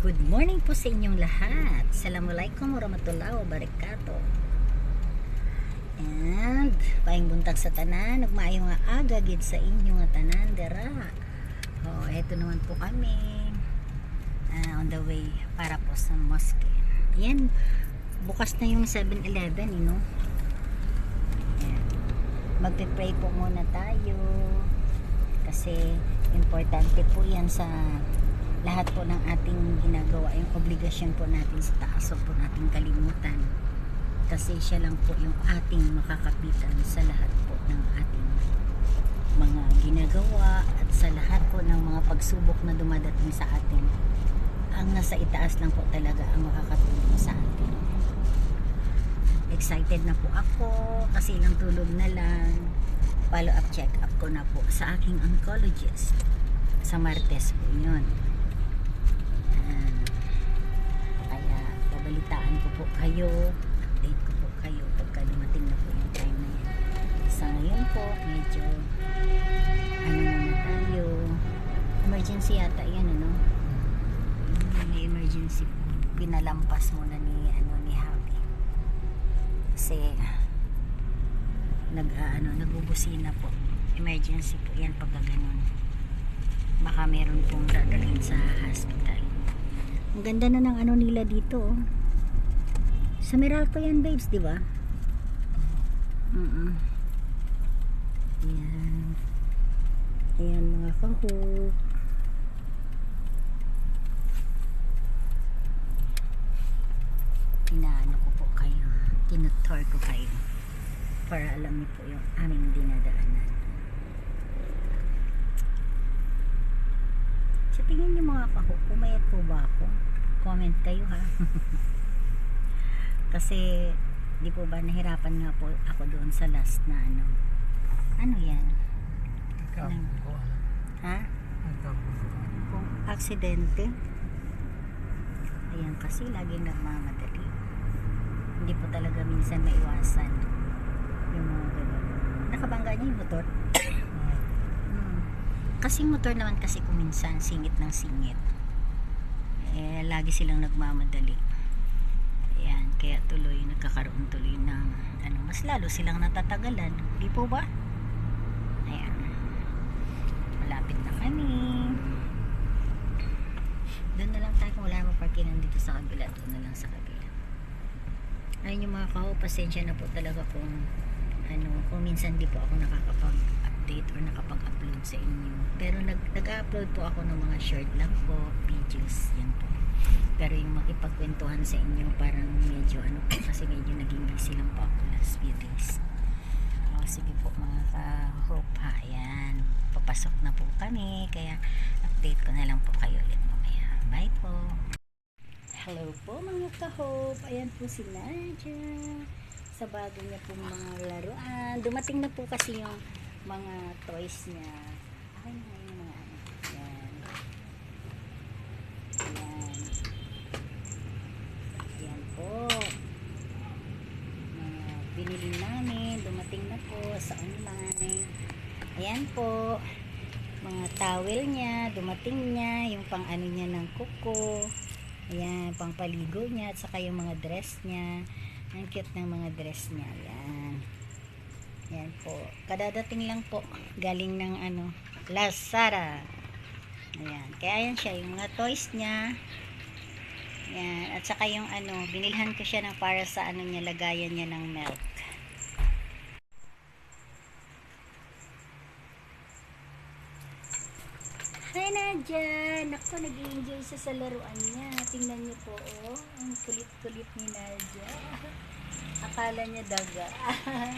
Good morning po sa inyong lahat. Assalamualaikum warahmatullahi wabarakatuh. And, paing buntag sa tanan, nagmaayong nga aga gid sa inyo nga tanan dera. Oh, eto naman po kami ah, on the way para po sa mosque. Yan, bukas na yung 7-Eleven, you know. Magpe-pray po muna tayo kasi importante po yan sa lahat po ng ating ginagawa. Yung obligasyon po natin sa taas huwag po natin kalimutan. Kasi siya lang po yung ating makakapitan sa lahat po ng ating mga ginagawa at sa lahat po ng mga pagsubok na dumadating sa atin. Ang nasa itaas lang po talaga ang makakatulong sa atin. Excited na po ako kasi ilang tulog na lang follow up check up ko na po sa aking oncologist. Sa Martes po yun. Ayan. kaya babalitaan ko po kayo. Update ko po kayo pagka dumating na po yung time na yan sa ngayon po medyo ano muna tayo. Emergency yata yan ano? May emergency po pinalampas muna ni ano ni Javi. Kasi nag ah, ano nagbubusina po. Emergency po yan pag ganun baka meron pong dadalhin sa hospital. Ang ganda na ng ano nila dito oh. sa Meralco yan babes di ba? Mm -mm. yan ayan mga kahoop inaano ko po kayo tinutor ko kayo para alam niyo po yung aming dinadaanan. Sa tingin niyo mga kaho pumayat po ba ako? Comment kayo ha? Kasi di po ba nahirapan nga po ako doon sa last na ano. Ano yan? Ano? ha? Kung aksidente. Ayan kasi laging nagmamadali. Hindi po talaga minsan maiwasan yung mga ganun. Nakabangga niya yung motor. Hmm. kasi motor naman kasi kung minsan singit ng singit. Eh lagi silang nagmamadali. Ayan kaya tuloy nagkakaroon tuloy ng ano mas lalo silang natatagalan. Di po ba? Ayan. Malapit na kami. Doon na lang tayo kung wala namang parkingan dito sa kabila doon na lang sa kabila. Ayun yung mga kao pasensya na po talaga kung ano kung minsan di po ako nakakapag-update or nakapag-upload sa inyo. Pero nag, nag-upload po ako ng mga short lang po videos yan po. Pero yung makipagkwentuhan sa inyo parang medyo ano po kasi medyo naging busy lang po ako last few days. Oh, sige po mga ka-hope ha yan papasok na po kami kaya update ko na lang po kayo ulit mamaya. Bye po. Hello po mga ka-hope. Ayan po si Nadia sa bago niya pong mga laruan. Dumating na po kasi yung mga toys niya. Akin na yung mga ano. Yan yan yan po. Mga binili namin dumating na po sa online. Ayan po. Mga towel niya dumating niya yung pang ano niya ng kuko. Ayan pang paligo niya at saka yung mga dress niya ang cute ng mga dress niya ayan yan po. Kadadating lang po. Galing ng ano Lazara ayan. Kaya yan siya yung mga toys niya. Yan at saka yung ano binilhan ko siya ng para sa ano niya lagayan niya ng milk Hi Nadia! Naku, nag-enjoy siya sa laruan niya. Tingnan niyo po, oh. Ang kulit-kulit ni Nadia. Akala niya daga.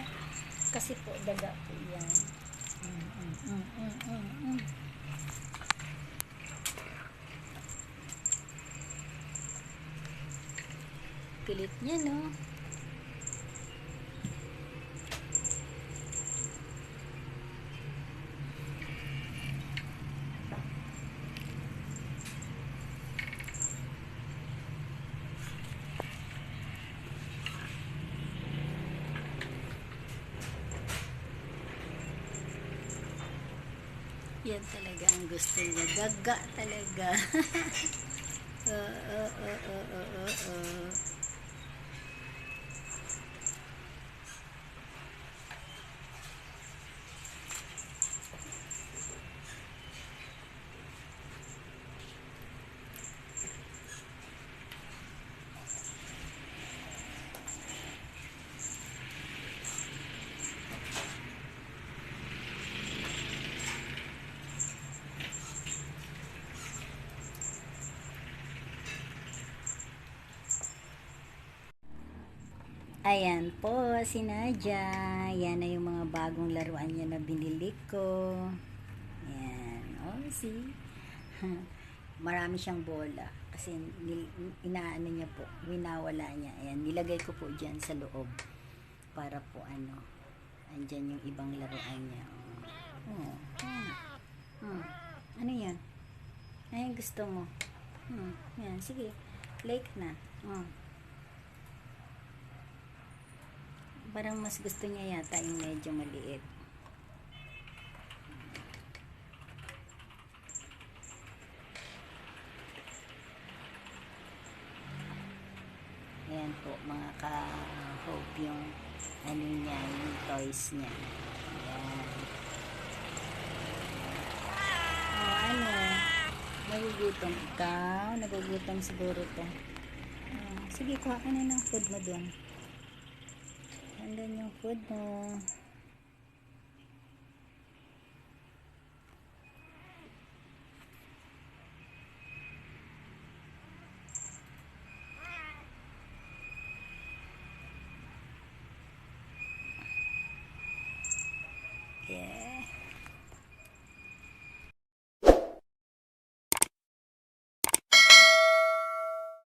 Kasi po, daga po yan. Mm, mm, mm, mm, mm, mm. Kulit niya, no? Yan talaga ang gusto niya. Gaga talaga. Oo, oo, oo, oo, oo, Ayan po, si Nadia. Yan na yung mga bagong laruan niya na binili ko. Ayan. Oh, see? Marami siyang bola. Kasi inaano niya po, winawala niya. Ayan, nilagay ko po dyan sa loob. Para po ano, andyan yung ibang laruan niya. Oh, oh. Hmm. Ano yan? Ay, gusto mo. Hmm. Yan, sige. Lake na. Oh. Parang mas gusto niya yata yung medyo maliit. Ayan po, mga ka-hope yung ano niya, yung toys niya. Ayan. Oh, ano? Nagugutom ikaw? Nagugutom siguro to. Oh, sige, kuha ka na ng food mo dun. Andun yung food mo.